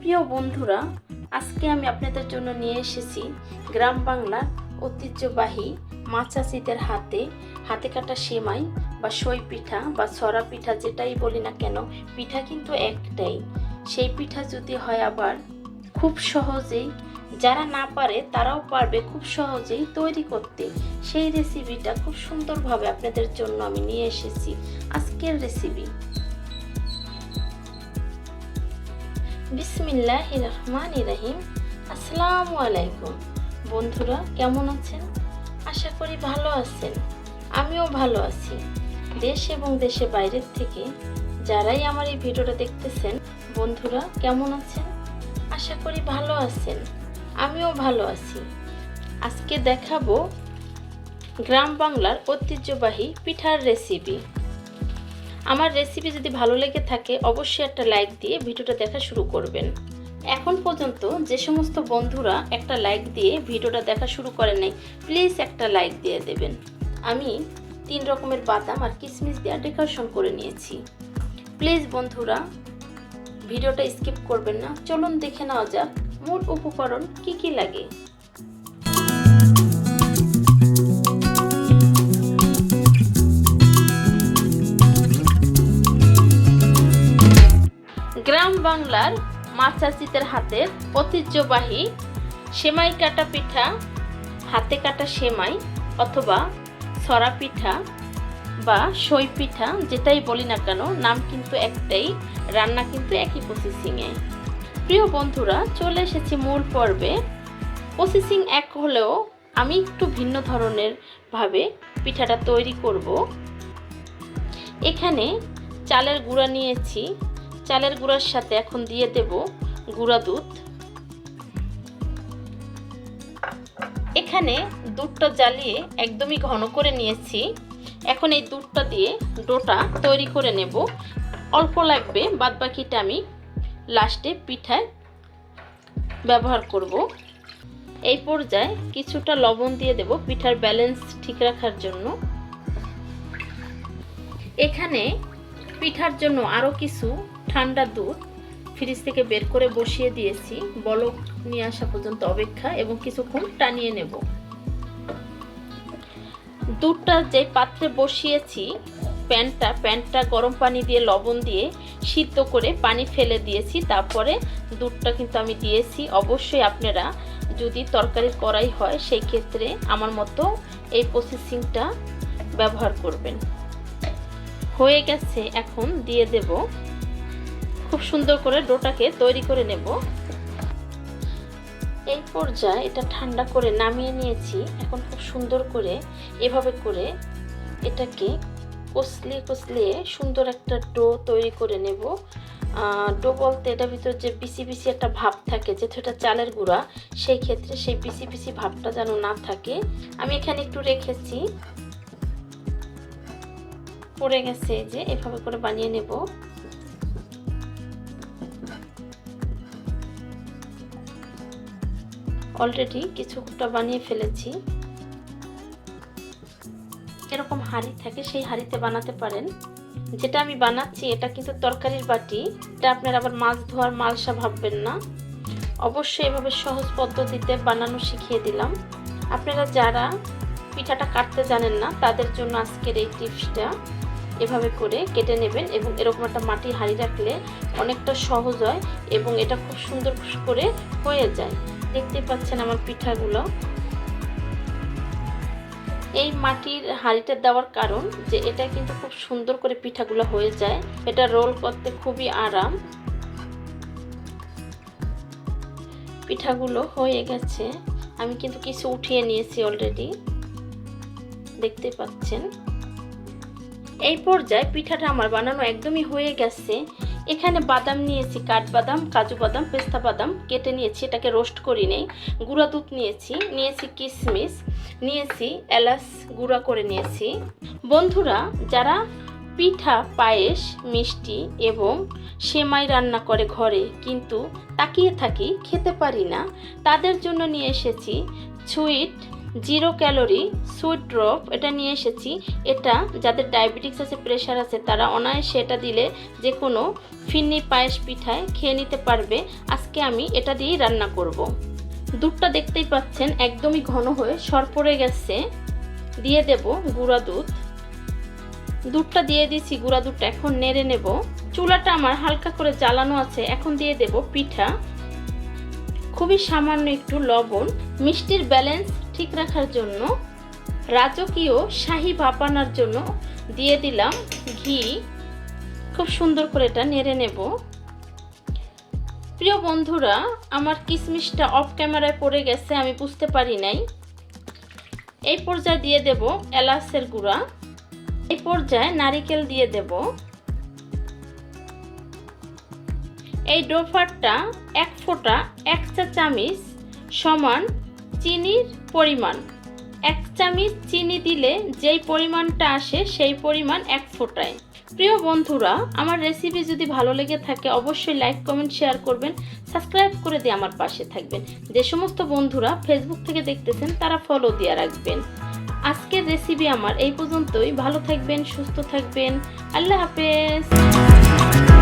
প্রিয় বন্ধুরা, আজকে আমি আপনাদের জন্য নিয়ে এসেছি গ্রাম বাংলার ঐতিহ্যবাহী মাচাচিদের হাতে হাতে কাটা সেমাই বা সই পিঠা বা ছড়া পিঠা যেটাই বলি না কেন, পিঠা কিন্তু একটাই। সেই পিঠা যদি হয় আবার খুব সহজেই, যারা না পারে তারাও পারবে খুব সহজেই তৈরি করতে। সেই রেসিপিটা খুব সুন্দরভাবে আপনাদের জন্য আমি নিয়ে এসেছি। আজকের রেসিপি বিসমিল্লাহ রহমান রাহিম আসসালামু আলাইকুম। বন্ধুরা, কেমন আছেন? আশা করি ভালো আছেন। আমিও ভালো আছি। দেশ এবং দেশের বাইরের থেকে যারাই আমার এই ভিডিওটা দেখতেছেন, বন্ধুরা, কেমন আছেন? আশা করি ভালো আছেন। আমিও ভালো আছি। আজকে দেখাবো গ্রাম বাংলার ঐতিহ্যবাহী পিঠার রেসিপি আমার রেসিপি যদি ভালো লেগে থাকে, অবশ্যই একটা লাইক দিয়ে ভিডিওটা দেখা শুরু করবেন। এখন পর্যন্ত যে সমস্ত বন্ধুরা একটা লাইক দিয়ে ভিডিওটা দেখা শুরু করেন নাই প্লিজ একটা লাইক দিয়ে দেবেন। আমি তিন রকমের বাদাম আর কিশমিশ দিয়ে ডেকোরেশন করে নিয়েছি। প্লিজ বন্ধুরা, ভিডিওটা স্কিপ করবেন না। চলুন দেখে নেওয়া যাক মোট উপকরণ কি কি লাগে। বাংলার মাচাচিতের হাতের ঐতিহ্যবাহী সেমাই কাটা পিঠা, হাতে কাটা সেমাই অথবা সরা পিঠা বা সই পিঠা, যেটাই বলি না কেন, নাম কিন্তু একটাই, রান্না কিন্তু একই প্রসেসিংয়ে প্রিয় বন্ধুরা, চলে এসেছি মূল পর্বে। প্রসেসিং এক হলেও আমি একটু ভিন্ন ধরনের ভাবে পিঠাটা তৈরি করব। এখানে চালের গুঁড়া নিয়েছি চালের গুঁড়ার সাথে এখন দিয়ে দেব গুঁড়া দুধ। এখানে দুধটা জ্বালিয়ে একদমই ঘন করে নিয়েছি। এখন এই দুধটা দিয়ে ডোটা তৈরি করে নেব। অল্প লাগবে বাদ বাকিটা আমি লাস্টে পিঠায় ব্যবহার করব। এই পর্যায়ে কিছুটা লবণ দিয়ে দেব পিঠার ব্যালেন্স ঠিক রাখার জন্য। এখানে পিঠার জন্য আরও কিছু ঠান্ডা দুধ ফ্রিজ থেকে বের করে বসিয়ে দিয়েছি। বলক নিয়ে আসা পর্যন্ত অপেক্ষা এবং কিছুক্ষণ টানিয়ে নেব। দুধটা যে পাত্রে বসিয়েছি, প্যানটা প্যানটা গরম পানি দিয়ে লবণ দিয়ে সিদ্ধ করে পানি ফেলে দিয়েছি। তারপরে দুধটা কিন্তু আমি দিয়েছি। অবশ্যই আপনারা যদি তরকারির করাই হয়, সেই ক্ষেত্রে আমার মতো এই প্রসেসিংটা ব্যবহার করবেন। হয়ে গেছে, এখন দিয়ে দেব খুব সুন্দর করে ডোটাকে তৈরি করে নেব। এই পর্যায়ে এটা ঠান্ডা করে নামিয়ে নিয়েছি। এখন খুব সুন্দর করে এভাবে করে এটাকে কষলিয়ে কষলিয়ে সুন্দর একটা ডো তৈরি করে নেব। ডো বলতে এটার ভিতর যে বিসি বিসি একটা ভাব থাকে, যেহেতু এটা চালের গুঁড়া, সেই ক্ষেত্রে সেই বিসি বিসি ভাবটা যেন না থাকে। আমি এখানে একটু রেখেছি। পড়ে গেছে যে, এভাবে করে বানিয়ে নেব। অলরেডি কিছুটা বানিয়ে ফেলেছি। এরকম হাঁড়ি থাকে, সেই হাঁড়িতে বানাতে পারেন। যেটা আমি বানাচ্ছি, এটা কিন্তু তরকারির বাটি। এটা আপনার আবার মাছ ধোয়ার মালসা ভাববেন না। অবশ্যই এভাবে সহজ পদ্ধতিতে বানানো শিখিয়ে দিলাম। আপনারা যারা পিঠাটা কাটতে জানেন না, তাদের জন্য আজকের এই টিপসটা। এভাবে করে কেটে নেবেন এবং এরকম একটা মাটি হাঁড়ি রাখলে অনেকটা সহজ হয় এবং এটা খুব সুন্দর করে হয়ে যায়। দেখতে পাচ্ছেন আমার পিঠাগুলো। এই মাটির হাঁড়িটা দেওয়ার কারণ যে এটা কিন্তু খুব সুন্দর করে পিঠাগুলো হয়ে যায়। এটা রোল করতে খুবই আরাম। পিঠাগুলো হয়ে গেছে। আমি কিন্তু কিছু উঠিয়ে নিয়েছি অলরেডি দেখতে পাচ্ছেন। এই পর্যায়ে পিঠাটা আমার বানানো একদমই হয়ে গেছে। এখানে বাদাম নিয়েছি, কাঠবাদাম, কাজু বাদাম, পেস্তা বাদাম কেটে নিয়েছি, এটাকে রোস্ট করি নেই। গুঁড়া দুধ নিয়েছি নিয়েছি কিশমিশ নিয়েছি এলাচ গুঁড়া করে নিয়েছি। বন্ধুরা, যারা পিঠা, পায়েস, মিষ্টি এবং সেমাই রান্না করে ঘরে কিন্তু তাকিয়ে থাকি, খেতে পারি না, তাদের জন্য নিয়ে এসেছি sweet zero calorie sweet drop এটা নিয়ে এসেছি। এটা যাদের ডায়াবেটিক্স আছে, প্রেশার আছে, তারা অনায়াসে এটা দিলে যে কোনো ফিন্নি পায়েস পিঠায় খেয়ে নিতে পারবে। আজকে আমি এটা দিয়েই রান্না করব। দুধটা দেখতেই পাচ্ছেন, একদমই ঘন হয়ে সর পড়ে গেছে। দিয়ে দেব গুঁড়া দুধ। দুধটা দিয়ে দিছি গুঁড়া দুধটা এখন নেড়ে নেব। চুলাটা আমার হালকা করে জ্বালানো আছে, এখন দিয়ে দেব পিঠা। খুবই সামান্য একটু লবণ। মিষ্টির ব্যালেন্স ঠিক রাখার জন্য রাজকীয় শাহি ভাপ আনার জন্য দিয়ে দিলাম ঘি। খুব সুন্দর করে এটা নেড়ে নেব। প্রিয় বন্ধুরা, আমার কিশমিশটা অফ ক্যামেরায় পড়ে গেছে, আমি বুঝতে পারি নাই। এই পর্যায়ে দিয়ে দেব এলাচের গুঁড়া। এই পর্যায়ে নারিকেল দিয়ে দেব। এই ডোফারটা এক ফোঁটা এক চা চামিচ সমান চিনির পরিমাণ। এক চামিচ চিনি দিলে যেই পরিমাণটা আসে সেই পরিমাণ এক ফোঁটায়। প্রিয় বন্ধুরা, আমার রেসিপি যদি ভালো লেগে থাকে, অবশ্যই লাইক কমেন্ট শেয়ার করবেন। সাবস্ক্রাইব করে দিয়ে আমার পাশে থাকবেন। যে সমস্ত বন্ধুরা ফেসবুক থেকে দেখতেছেন, তারা ফলো দিয়ে রাখবেন। আজকের রেসিপি আমার এই পর্যন্তই। ভালো থাকবেন, সুস্থ থাকবেন। আল্লাহ হাফেজ।